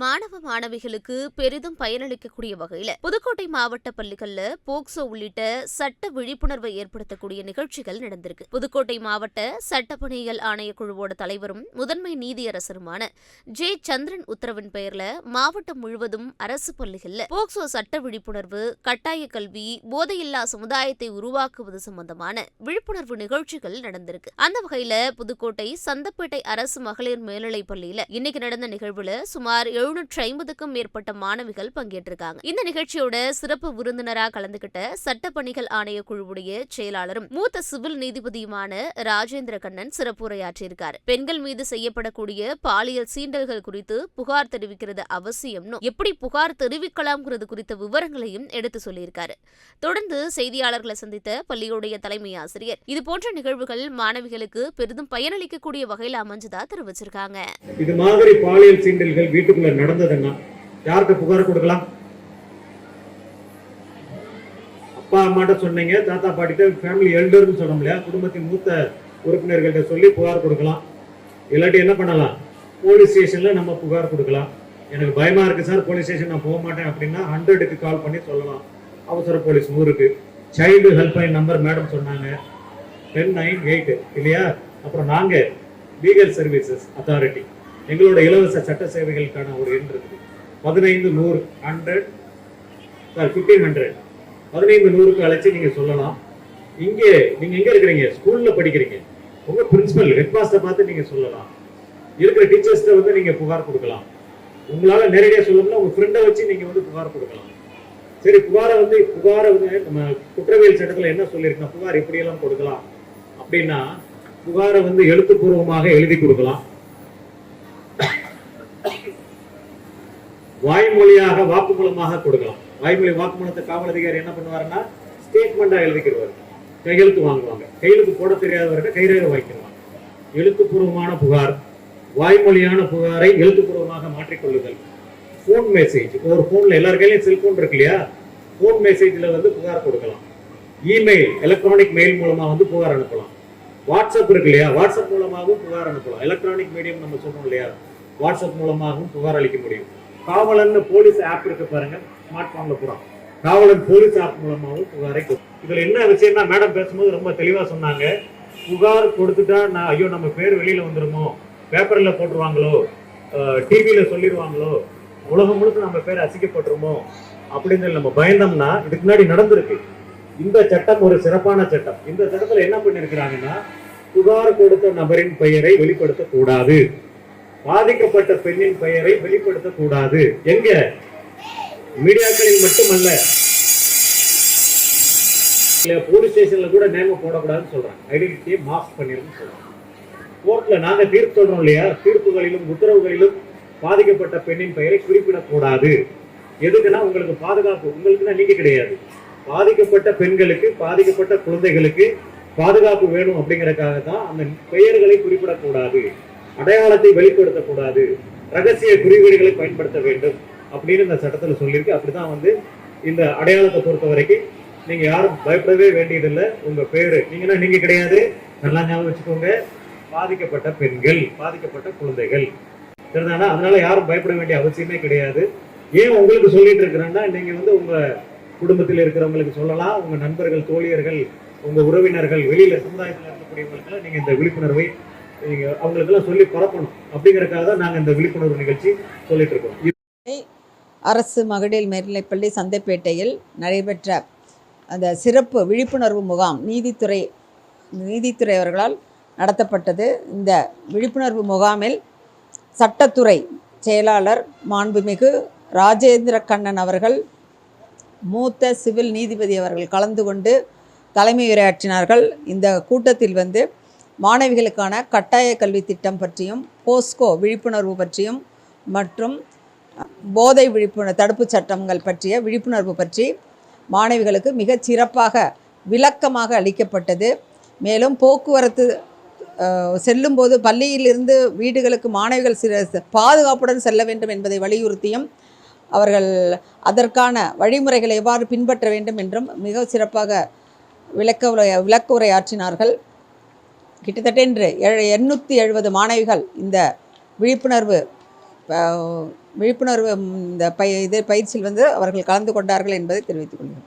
மாணவ மாணவிகளுக்கு பெரிதும் பயனளிக்கக்கூடிய வகையில் புதுக்கோட்டை மாவட்ட பள்ளிகள்ல போக்சோ உள்ளிட்ட சட்ட விழிப்புணர்வை ஏற்படுத்தக்கூடிய நிகழ்ச்சிகள் நடந்திருக்கு. புதுக்கோட்டை மாவட்ட சட்டப்பணியியல் ஆணைய குழுவோட தலைவரும் முதன்மை நீதியரசருமான ஜே சந்திரன் உத்தரவின் பெயர்ல மாவட்டம் முழுவதும் அரசு பள்ளிகள்ல போக்சோ சட்ட விழிப்புணர்வு கட்டாய கல்வி போதையில்லா சமுதாயத்தை உருவாக்குவது சம்பந்தமான விழிப்புணர்வு நிகழ்ச்சிகள் நடந்திருக்கு. அந்த வகையில புதுக்கோட்டை சந்தப்பேட்டை அரசு மகளிர் மேல்நிலைப் பள்ளியில இன்னைக்கு நடந்த நிகழ்வுல சுமார் எழுநூற்றி ஐம்பதுக்கும் மேற்பட்ட மாணவிகள் பங்கேற்றிருக்காங்க. இந்த நிகழ்ச்சியோட சிறப்பு விருந்தினராக கலந்துகிட்ட சட்டப்பணிகள் ஆணைய குழுவுடைய செயலாளரும் மூத்த சிவில் நீதிபதியுமான ராஜேந்திர கண்ணன் சிறப்புரையாற்றியிருக்காரு. பெண்கள் மீது செய்யப்படக்கூடிய பாலியல் சீண்டல்கள் குறித்து புகார் தெரிவிக்கிறது அவசியம்னு எப்படி புகார் தெரிவிக்கலாம்ங்கிறது குறித்த விவரங்களையும் எடுத்து சொல்லியிருக்காரு. தொடர்ந்து செய்தியாளர்களை சந்தித்த பள்ளியுடைய தலைமை ஆசிரியர் இதுபோன்ற நிகழ்வுகள் மாணவிகளுக்கு பெரிதும் பயனளிக்கக்கூடிய வகையில் அமைஞ்சதா தெரிவிச்சிருக்காங்க. இது மாதிரி பாலியல் சீண்டல்கள் வீட்டுக்குள்ள நடந்ததுன்னா யார்கிட்ட புகார் கொடுக்கலாம்? அப்பா அம்மாட்ட சொன்னீங்க தாத்தா பாட்டிட்ட ஃபேமிலி எல்டர்னு சொன்னோம் இல்லையா? குடும்பத்தின் மூத்த உறுப்பினர்கள்ட்ட சொல்லி புகார் கொடுக்கலாம். இல்லாட்டி என்ன பண்ணலாம்? போலீஸ் ஸ்டேஷன்ல நம்ம புகார் கொடுக்கலாம். எனக்கு பயமா இருக்கு சார் போலீஸ் ஸ்டேஷன் நான் போக மாட்டேன் அப்படின்னா ஹண்ட்ரடுக்கு கால் பண்ணி சொல்லலாம். அவசர போலீஸ் நூறுக்கு சைல்டு ஹெல்ப்லைன் நம்பர் மேடம் சொன்னாங்க. டென் நைன் எயிட் இல்லையா? அப்புறம் நாங்கள் லீகல் சர்வீசஸ் அத்தாரிட்டி எங்களோட இலவச சட்ட சேவைகளுக்கான ஒரு எண் இருக்குது. பதினைந்து நூறு ஹண்ட்ரட் சார் ஃபிஃப்டீன் ஹண்ட்ரட் பதினைந்து நூறுக்கு அழைச்சி நீங்கள் சொல்லலாம். இங்கே நீங்கள் எங்கே இருக்கிறீங்க? ஸ்கூலில் படிக்கிறீங்க. உங்கள் பிரின்ஸிபல் ஹெட் மாஸ்டர் பார்த்து நீங்கள் சொல்லலாம். இருக்கிற டீச்சர்ஸ்ட வந்து நீங்கள் புகார் கொடுக்கலாம். உங்களால் நேரடியாக சொல்லணும்னா உங்கள் ஃப்ரெண்டை வச்சு நீங்கள் வந்து புகார் கொடுக்கலாம். சரி புகாரை வந்து புகாரை வந்து நம்ம குற்றவியல் சட்டத்தில் என்ன சொல்லியிருக்கோம்? புகார் எப்படியெல்லாம் கொடுக்கலாம். அப்படின்னா புகாரை வந்து எழுத்துப்பூர்வமாக எழுதி கொடுக்கலாம். வாய்மொழியாக வாக்குமூலமாக கொடுக்கலாம். வாய்மொழி வாக்குமூலத்தை காவல் அதிகாரி என்ன பண்ணுவாருன்னா ஸ்டேட்மெண்டா எழுதிக்கிடுவார். கையெழுத்து வாங்குவாங்க. கையெழுத்து போட தெரியாதவர்கள் கைரேகை வாங்கிடுவாங்க எழுத்துப்பூர்வமான புகார் வாய்மொழியான புகாரை எழுத்துப்பூர்வமாக மாற்றிக்கொள்ளுதல். ஃபோன் மெசேஜ் ஒரு ஃபோன்ல எல்லார் கையிலையும் செல்போன் இருக்கு இல்லையா? ஃபோன் மெசேஜ்ல வந்து புகார் கொடுக்கலாம். இமெயில் எலக்ட்ரானிக் மெயில் மூலமா வந்து புகார் அனுப்பலாம். வாட்ஸ்அப் இருக்கு இல்லையா? வாட்ஸ்அப் மூலமாகவும் புகார் அனுப்பலாம். எலக்ட்ரானிக் மீடியம் நம்ம சொல்றோம் இல்லையா? வாட்ஸ்அப் மூலமாகவும் புகார் அளிக்க முடியும். காவலன் போலீஸ் ஆப் இருக்கு பாருங்க. ஸ்மார்ட் போன்ல பூரா காவலன் போலீஸ் ஆப் மூலமாகவும் புகாரை கொடு- இதுல என்ன விஷயம்னா மேடம் பேசும்போது ரொம்ப தெளிவா சொன்னாங்க. புகார் கொடுத்துட்டா நான் ஐயோ நம்ம பேர் வெளியில வந்துருமோ? பேப்பர்ல போட்டுருவாங்களோ? டிவியில சொல்லிடுவாங்களோ உலகம் முழுக்க நம்ம பேர் அசிக்கப்பட்டுருமோ? அப்படின்னு சொல்லி நம்ம பயந்தோம்னா இதுக்கு முன்னாடி நடந்திருக்கு. இந்த சட்டம் ஒரு சிறப்பான சட்டம். இந்த சட்டத்துல என்ன பண்ணிருக்கிறாங்கன்னா புகார் கொடுத்த நபரின் பெயரை வெளிப்படுத்த கூடாது பாதிக்கப்பட்ட பெண்ணின் பெயரை வெளிப்படுத்தக்கூடாது எங்க மீடியாக்களில் மட்டுமல்ல போலீஸ் ஸ்டேஷன்ல கூட நேம போடக்கூடாதுன்னு சொல்றாங்க. ஐடென்டிட்டியை மாஸ்க் பண்ணிருன்னு சொல்றாங்க. கோர்ட்ல நாங்க தீர்ப்பு சொல்றோம் இல்லையா? தீர்ப்புகளிலும் உத்தரவுகளிலும் பாதிக்கப்பட்ட பெண்ணின் பெயரை குறிப்பிடக்கூடாது. எதுக்குன்னா உங்களுக்கு பாதுகாப்பு உங்களுக்குன்னா நீங்க கிடையாது. பாதிக்கப்பட்ட பெண்களுக்கு பாதிக்கப்பட்ட குழந்தைகளுக்கு பாதுகாப்பு வேணும் அப்படிங்கறதுக்காக தான் அந்த பெயர்களை குறிப்பிடக்கூடாது. அடையாளத்தை வெளிப்படுத்தக்கூடாது. ரகசிய குறிகளை பயன்படுத்த வேண்டும் அப்படின்னு இந்த சட்டத்தில் சொல்லியிருக்கு. அப்படிதான் வந்து இந்த அடையாளத்தை பொறுத்த வரைக்கும் நீங்க யாரும் பயப்படவே வேண்டியதில்லை. உங்க பேரு நீங்கன்னா நீங்க கிடையாது. நல்லா ஞாபகம் வச்சுக்கோங்க. பாதிக்கப்பட்ட பெண்கள் பாதிக்கப்பட்ட குழந்தைகள். சரிதானா? அதனால யாரும் பயப்பட வேண்டிய அவசியமே கிடையாது. ஏன் உங்களுக்கு சொல்லிட்டு இருக்கிறேன்னா நீங்க வந்து உங்க குடும்பத்தில் இருக்கிறவங்களுக்கு சொல்லலாம். உங்க நண்பர்கள் தோழியர்கள் உங்க உறவினர்கள் வெளியில சமுதாயத்தில் இருக்கக்கூடியவங்களுக்கு நீங்க இந்த விழிப்புணர்வை நீங்கள் அவங்களுக்கெல்லாம் சொல்லி பரப்பணும். அப்படிங்கிறக்காக தான் நாங்கள் இந்த விழிப்புணர்வு நிகழ்ச்சி சொல்லிட்டு இருக்கோம். அரசு மகளிர் மேல்நிலைப்பள்ளி சந்தைப்பேட்டையில் நடைபெற்ற அந்த சிறப்பு விழிப்புணர்வு முகாம் நீதித்துறை நீதித்துறை அவர்களால் நடத்தப்பட்டது. இந்த விழிப்புணர்வு முகாமில் சட்டத்துறை செயலாளர் மாண்புமிகு ராஜேந்திர கண்ணன் அவர்கள் மூத்த சிவில் நீதிபதி அவர்கள் கலந்து கொண்டு தலைமை உரையாற்றினார்கள். இந்த கூட்டத்தில் வந்து மாணவிகளுக்கான கட்டாய கல்வி திட்டம் பற்றியும் போஸ்கோ விழிப்புணர்வு பற்றியும் மற்றும் போதை விழிப்புணர்வு தடுப்புச் சட்டங்கள் பற்றிய விழிப்புணர்வு பற்றி மாணவிகளுக்கு மிகச் சிறப்பாக விளக்கமாக அளிக்கப்பட்டது. மேலும் போக்குவரத்து செல்லும்போது பள்ளியிலிருந்து வீடுகளுக்கு மாணவிகள் சில பாதுகாப்புடன் செல்ல வேண்டும் என்பதை வலியுறுத்தியும் அவர்கள் அதற்கான வழிமுறைகளை எவ்வாறு பின்பற்ற வேண்டும் என்றும் மிக சிறப்பாக விளக்க உரை விளக்க உரையாற்றினார்கள் கிட்டத்தட்ட இன்று எ- எண்ணூற்றி எழுபது மாணவிகள் இந்த விழிப்புணர்வு விழிப்புணர்வு இந்த பய இது பயிற்சியில் வந்து அவர்கள் கலந்து கொண்டார்கள் என்பதை தெரிவித்துக் கொள்கிறேன்